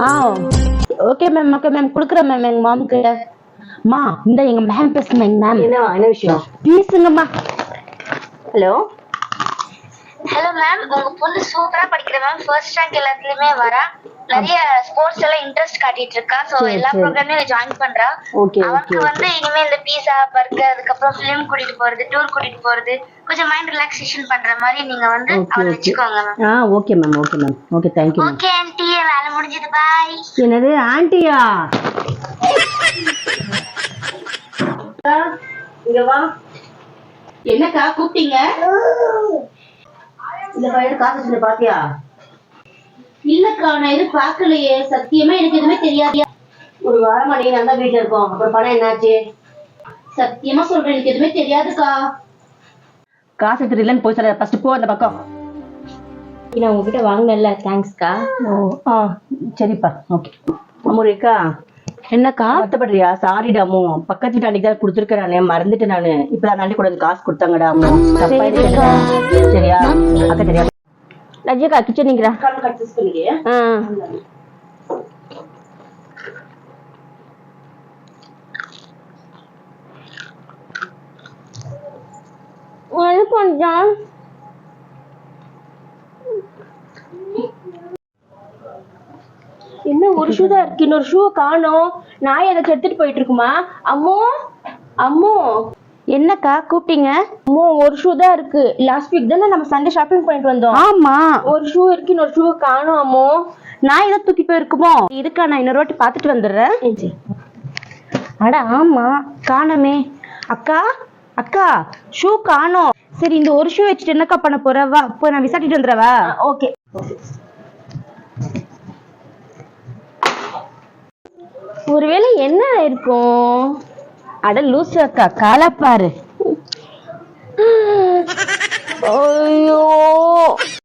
ஆ. Okay ma'am okay ma'am கொடுக்குறேன் ma'am எங்க mom கிட்ட மா இந்த எங்க மேம் பேசுங்க எங்க மேம் என்ன என்ன விஷயம்? பேசுங்கம்மா. ஹலோ ஹலோ மேம் உங்க பொண்ணு சூப்பரா படிக்கிற மேம் ஃபர்ஸ்ட் ரேங்க் எல்லாத்துலயுமே வரா. நிறைய ஸ்போர்ட்ஸ் எல்லாம் இன்ட்ரெஸ்ட் காட்டிட்டு இருக்கா. சோ எல்லா. ப்ரோக்ராம்லயும் ஜாயின் பண்றா. Okay, வந்து இனிமே இந்த பீஸா பர்கர் அதுக்கப்புறம் ஃபிலிம் கூட்டிட்டு போறது டூர் கூட்டிட்டு போறது கொஞ்சம் மைண்ட் ரிலாக்ஸேஷன் பண்ற மாதிரி நீங்க வந்து அவளை வச்சுக்கோங்க ma'am ah okay ma'am okay ma'am okay thank you ma'am okay என்னது ஆண்டியா? இங்க வா. என்னக்கா கூப்பிட்டீங்க? இந்த பையன் காசு பாத்தியா? இல்லக்கா நான் எதுவும் பார்க்கலையே. சத்தியமா எனக்கு எதுவுமே தெரியாது ஒரு வாரமா நீ நல்லா வீட்டுல இருக்கோம். அப்புறம் பணம் என்னாச்சு? சத்தியமா சொல்றேன் எனக்கு எதுவுமே தெரியாதுக்கா. காசு எடுத்துட்டு இல்லைன்னு போய் சொல்ல ஃபர்ஸ்ட் போ அந்த பக்கம். நான் உங்ககிட்ட வாங்கினேன்ல தேங்க்ஸ்க்கா ஓ ஆ சரிப்பா ஓகே அம்முரிக்கா என்னக்கா? வருத்தப்படுறியா? சாரிடா அம்மு. பக்கத்து வீட்டு அன்னைக்கு தான் கொடுத்துருக்கேன் மறந்துட்டேன் நானு. இப்ப நான் அன்னைக்கு கூட காசு கொடுத்தாங்கடா அம்மு. சரியா? அக்கா சரியா? ரஜிகா கிச்சன் நிக்கிறா ஆ. என்ன ஒரு ஷூ தான் இருக்கு. இன்னொரு ஷூ காணோம். நாய் ஏதாச்சும் எடுத்துட்டு போயிட்டு இருக்குமா? அம்மோ அம்மோ. என்னக்கா கூப்பிட்டீங்க? அம்மோ ஒரு ஷூ தான் இருக்கு. லாஸ்ட் வீக் தானே நம்ம சண்டே ஷாப்பிங் பண்ணிட்டு வந்தோம். ஆமா. ஒரு ஷூ இருக்கு இன்னொரு ஷூ காணோம் அம்மோ. நான் ஏதோ தூக்கி போயிருக்குமோ? இருக்கா நான் இன்னொரு வாட்டி பார்த்துட்டு வந்துடுறேன். அட ஆமா. காணோமே. அக்கா அக்கா ஷூ காணோம். சரி இந்த ஒரு ஷூ வச்சுட்டு என்னக்கா பண்ண போற? வா போய் நான் விசாரிட்டு வந்துடுறவா ஓகே ஒருவேளை என்ன இருக்கும் அட லூசு அக்கா காலா பாரு.